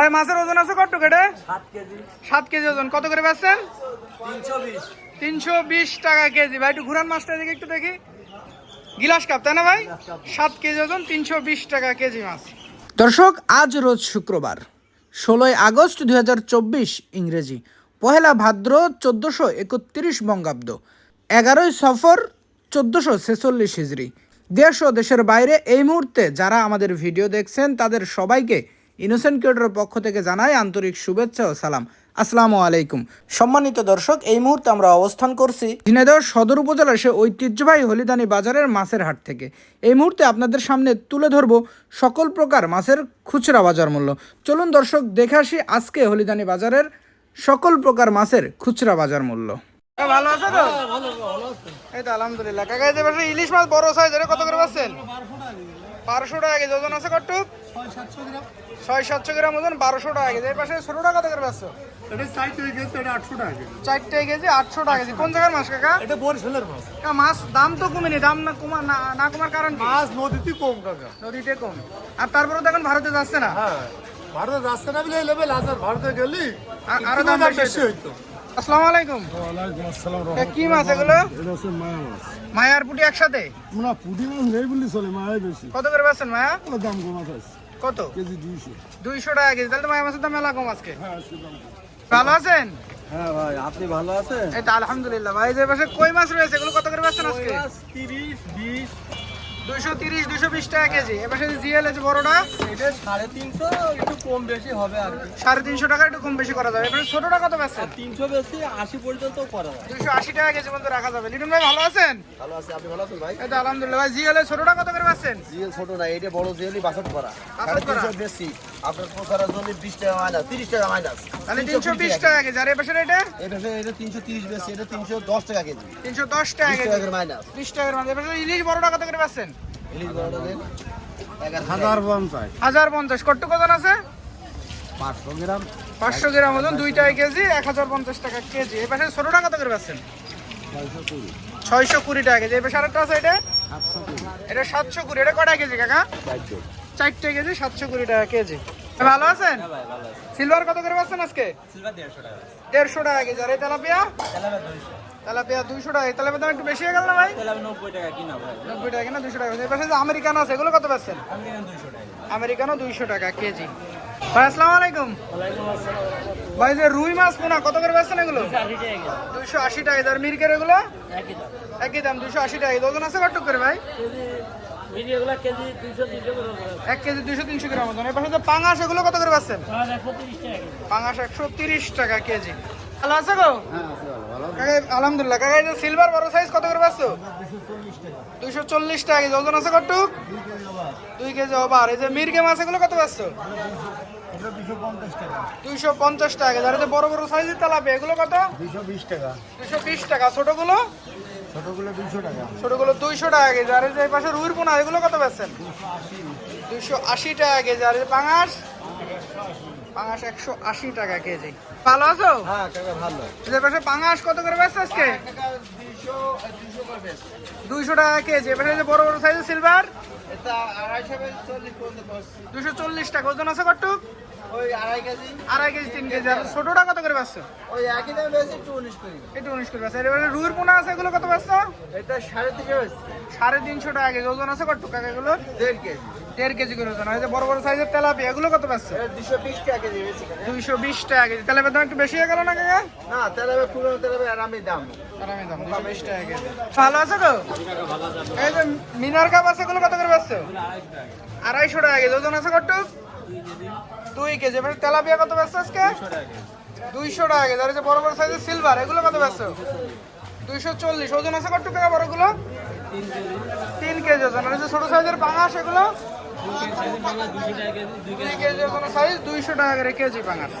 ভাই মাছের ওজন আছে কত কেটে সাত কেজি। ওজন। কত করে বেচছেন? তিনশো বিশ। তিনশো বিশ টাকা কেজি। ভাই একটু ঘুরান মাছটা এদিকে একটু দেখি। গিলাস কাপ তাই না ভাই? সাত কেজি ওজন তিনশো বিশ টাকা কেজি মাছ। দর্শক আজ রোজ শুক্রবার ষোলোই আগস্ট দু হাজার চব্বিশ ইংরেজি। পহেলা ভাদ্র চোদ্দোশো একত্রিশ বঙ্গাব্দ। এগারোই সফর চোদ্দোশো ছেচল্লিশ হিজড়ি। দেশ ও দেশের বাইরে এই মুহূর্তে যারা আমাদের ভিডিও দেখছেন তাদের সবাইকে ইনোসেন্ট কিউটের পক্ষ থেকে জানাই আন্তরিক শুভেচ্ছা ও সালাম। আসসালামু আলাইকুম। সম্মানিত দর্শক এই মুহূর্তে আমরা অবস্থান করছি ঝিনাইদহ সদর উপজেলার সে ঐতিহ্যবাহী হলিদানি বাজারের মাছের হাট থেকে। এই মুহূর্তে আপনাদের সামনে তুলে ধরব সকল প্রকার মাছের খুচরা বাজার মূল্য। চলুন দর্শক দেখে আসি আজকে হলিদানি বাজারের সকল প্রকার মাছের খুচরা বাজার মূল্য। ভালো আছে তো? এই তো আলহামদুলিল্লাহ। কাকা এই যে ইলিশ মাছ বড় সাইজ এটা কত করে পাচ্ছেন? বারোশো টাকা কেজি ওজন আছে কত ছয় সাতশো গ্রাম। ওজন বারোশো টাকা কেজি। এর পাশে ছোটটা কত করে পাচ্ছ টাকা চারটে কেজি আটশো টাকা কেজি। কোন জায়গার মাছ কাকা? এটা বরিশালের মাছ। কাকা, মাছ দাম তো কমেনি দাম না কমা না না কমার কারণ মাছ নদীতে কম কাকা। নদীতে কম। আর তারপরেও দেখুন ভারতে যাচ্ছে না। হ্যাঁ ভারতে রাস্তা না বলে লেভেল হাজার ভারতে গেলি আর- আরও দাম বেশি হইতো। মায়ার পুটি একসাথে? কত করে মায়া? কত কত? কেজি 200 200 টাকা কেজি। তাহলে মায়া মাছের দাম মেলা কম আছেন? আলহামদুলিল্লাহ। ভাই যে পাশে কই মাছ রয়েছে? এগুলো কত করে বেচেন আজকে? 30 দুশো তিরিশ দুশো বিশ টাকা কেজি। এবার জিএল আছে বড়টা এটা সাড়ে তিনশো একটু কম বেশি হবে সাড়ে তিনশো টাকা একটু কম বেশি করা যাবে। তিনশো দুশো আশি টাকা কেজি পর্যন্ত রাখা যাবে। ভাই ভালো আছেন? আপনি ভাই? তো আলহামদুলিল্লাহ। জিএল ছোটোটা জিএল না এটা বড় জিএলই বাসট করা। বেশি। আপনার প্রচারের জন্য বিশ টাকা মাইনাস তিরিশ টাকা মাইনাস। তাহলে তিনশো বিশ টাকা কেজি। আর এ পাশে এটা? তিনশো তিরিশ বেশি এটা তিনশো দশ টাকা কেজি। তিনশো দশ টাকা বিশ কেজি। টাকা করে মাইনাস। বিশ টাকার মাঝে এবার ইলিশ বড়টা কত করে পাচ্ছেন? ইলিশ বড়টা দেন হাজার পঞ্চাশ। হাজার পঞ্চাশ। কত আছে? পাঁচশো গ্রাম। পাঁচশো গ্রাম ওজন দুই টাকা কেজি এক হাজার পঞ্চাশ টাকা কেজি। এই পাশে ছোটটা কত করে পাচ্ছেন? ছয়শো কুড়ি। টাকা কেজি। এই পাশে আরেকটা আছে এটা? এটা সাতশো কুড়ি। এটা কটা কেজি কাকা? চারটে কেজি সাতশো কুড়ি টাকা কেজি। ভালো আছেন? সিলভার কত করে পাচ্ছেন আজকে? দেড়শো টাকা কেজি। আর এই তেলাপিয়া? তেলাপিয়া দুইশো। টাকা। এই তেলাপিয়া দাম একটু বেশি হয়ে গেল না ভাই? নব্বই টাকা কিনা নব্বই টাকা না দুশো টাকা এই পাশে যে আমেরিকানো আছে এগুলো কত পাচ্ছেন? আমেরিকানো দুইশো টাকা। কেজি। ভাই আসসালামু আলাইকুম। ভাই যে রুই মাছ পোনা কত করে পাচ্ছেন এগুলো? দুইশো আশি টাকা আর মিরকের এগুলো? একই দাম। দুইশো আশি টাকা। ওজন আছে কত করে ভাই? এক কেজি দুইশো তিনশো গ্রাম ওজন এই পাশে পাঙাশ এগুলো কত করে পাচ্ছেন পাঙাশ একশো তিরিশ টাকা কেজি। ভালো আছে গো? কাকা, আলহামদুলিল্লাহ। কাকা এই যে সিলভার বড় সাইজ কত করে পাচ্ছ দুইশো চল্লিশ টাকা কেজি। ওজন আছে কটুক দুই কেজি ওভার এই যে মির্গে মাছ এগুলো কত পাচ্ছ দুইশো পঞ্চাশ টাকা বড় বড় সাইজের তেলাপি এগুলো কত? দুইশো বিশ টাকা। দুইশো বিশ টাকা। ছোটগুলো? ছোটগুলো দুইশো টাকা। ছোটগুলো দুইশো টাকা কেজি আর এই যে এই পাশে রুইর পোনা এগুলো কত দুইশো আশি টাকা কেজি আর পাঙাশ? পাঙাশ একশো আশি টাকা কেজি। ভালো আছো? হ্যাঁ কাকা ভালো। এই পাশে পাঙাশ কত করে বেচছে আজকে? দুইশো টাকা কেজি এই যে বড় বড় সাইজের সিলভার দুশো চল্লিশ টাকা ওজন আছে কটুক ওই আড়াই কেজি। আড়াই কেজি তিন কেজি। আর ছোটটা কত করে পাচ্ছ? ওই একই দাম বেশি একটু উনিশ করি। একটু উনিশ করে পাচ্ছ। এবারে রুইর পোনা আছে এগুলো কত পাচ্ছ? এটা সাড়ে তিনশো সাড়ে তিনশো টাকা কেজি ওজন আছে কটুক কাকাগুলোর? দেড় কেজি। দেড় কেজি করে ওজন। আর এই যে বড় বড় সাইজের তেলাপি এগুলো কত পাচ্ছ? দুশো বিশ টাকা কেজি। দুইশো বিশ টাকা কেজি। তেলাপির দাম একটু বেশি হয়ে গেল না কাকা? না তেলাবে পুরো তেলাবে আরামে দাম। আরামে দাম দুশো বিশ টাকা কেজি। ভালো আছে তো? এই যে মিনার কাপ আছে এগুলো কত করে পাচ্ছ? আড়াইশো টাকা কেজি। ওজন আছে কটুক দুই কেজি। এবারে তেলাপিয়া কত ব্যস্ত আজকে? দুইশো টাকা কেজি। আর যে বড় বড় সাইজের সিলভার এগুলো কত ব্যস্ত দুইশো চল্লিশ। ওজন আছে কটুক টাকা বড়গুলো? তিন কেজি ওজন। আর যে ছোট সাইজের পাঙাশ সেগুলো? দুই কেজি ওজন সাইজ দুইশো টাকা করে কেজি পাঙাশ